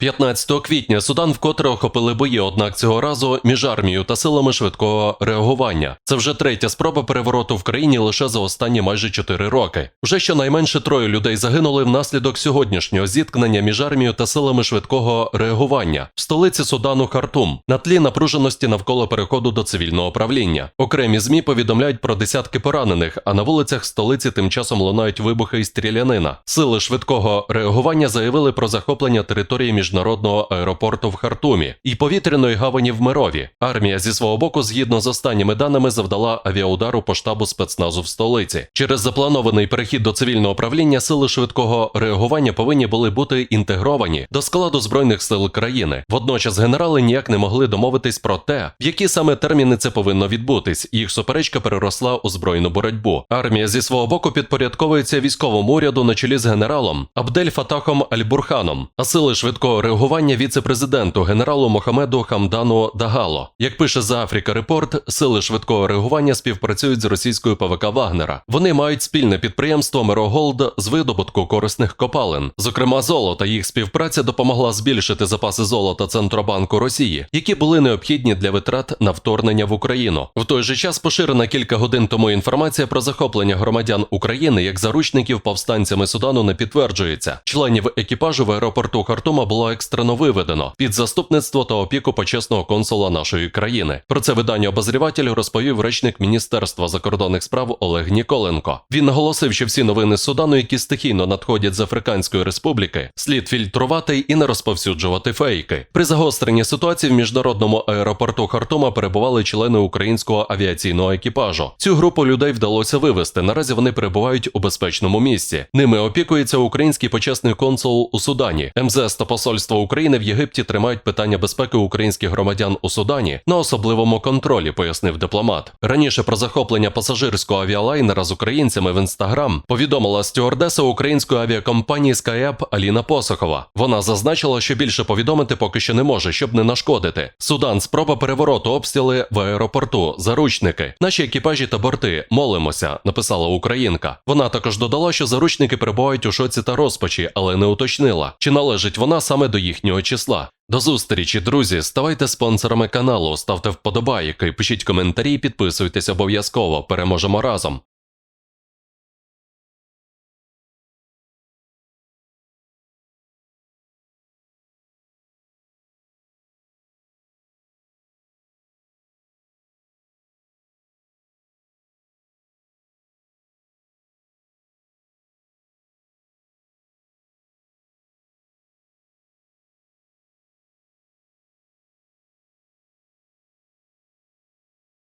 15 квітня Судан вкотре охопили бої, однак цього разу між армією та силами швидкого реагування. Це вже третя спроба перевороту в країні лише за останні майже 4 роки. Вже щонайменше троє людей загинули внаслідок сьогоднішнього зіткнення між армією та силами швидкого реагування в столиці Судану Хартум на тлі напруженості навколо переходу до цивільного правління. Окремі змі повідомляють про десятки поранених, а на вулицях столиці тим часом лунають вибухи і стрілянина. Сили швидкого реагування заявили про захоплення території міжнародного аеропорту в Хартумі і повітряної гавані в Мирові. Армія зі свого боку, згідно з останніми даними, завдала авіаудару по штабу спецназу в столиці. Через запланований перехід до цивільного правління сили швидкого реагування повинні були бути інтегровані до складу збройних сил країни. Водночас генерали ніяк не могли домовитись про те, в які саме терміни це повинно відбутись. Їх суперечка переросла у збройну боротьбу. Армія зі свого боку підпорядковується військовому уряду на чолі з генералом Абдель Фатахом Аль-Бурханом, а сили швидкого реагування віце-президенту генералу Мохамеду Хамдану Дагало. Як пише за Африка Репорт, сили швидкого реагування співпрацюють з російською ПВК Вагнера. Вони мають спільне підприємство Мероголд з видобутку корисних копалин. Зокрема, золото. Їх співпраця допомогла збільшити запаси золота Центробанку Росії, які були необхідні для витрат на вторгнення в Україну. В той же час поширена кілька годин тому інформація про захоплення громадян України як заручників повстанцями Судану не підтверджується. Членів екіпажу в аеропорту Хартума було екстрено виведено під заступництво та опіку почесного консула нашої країни. Про це видання обозріватель розповів речник Міністерства закордонних справ Олег Ніколенко. Він наголосив, що всі новини з Судану, які стихійно надходять з Африканської республіки, слід фільтрувати і не розповсюджувати фейки. При загостренні ситуації в міжнародному аеропорту Хартума перебували члени українського авіаційного екіпажу. Цю групу людей вдалося вивести. Наразі вони перебувають у безпечному місці. Ними опікується український почесний консул у Судані. МЗС та посольство України в Єгипті тримають питання безпеки українських громадян у Судані на особливому контролі, пояснив дипломат. Раніше про захоплення пасажирського авіалайнера з українцями в інстаграм повідомила стюардеса української авіакомпанії SkyUp Аліна Посохова. Вона зазначила, що більше повідомити поки що не може, щоб не нашкодити. Судан, спроба перевороту, обстріли в аеропорту, заручники. Наші екіпажі та борти молимося, написала українка. Вона також додала, що заручники перебувають у шоці та розпачі, але не уточнила, чи належить вона саме до їхнього числа. До зустрічі, друзі. Ставайте спонсорами каналу, ставте вподобайки, пишіть коментарі, підписуйтесь обов'язково. Переможемо разом.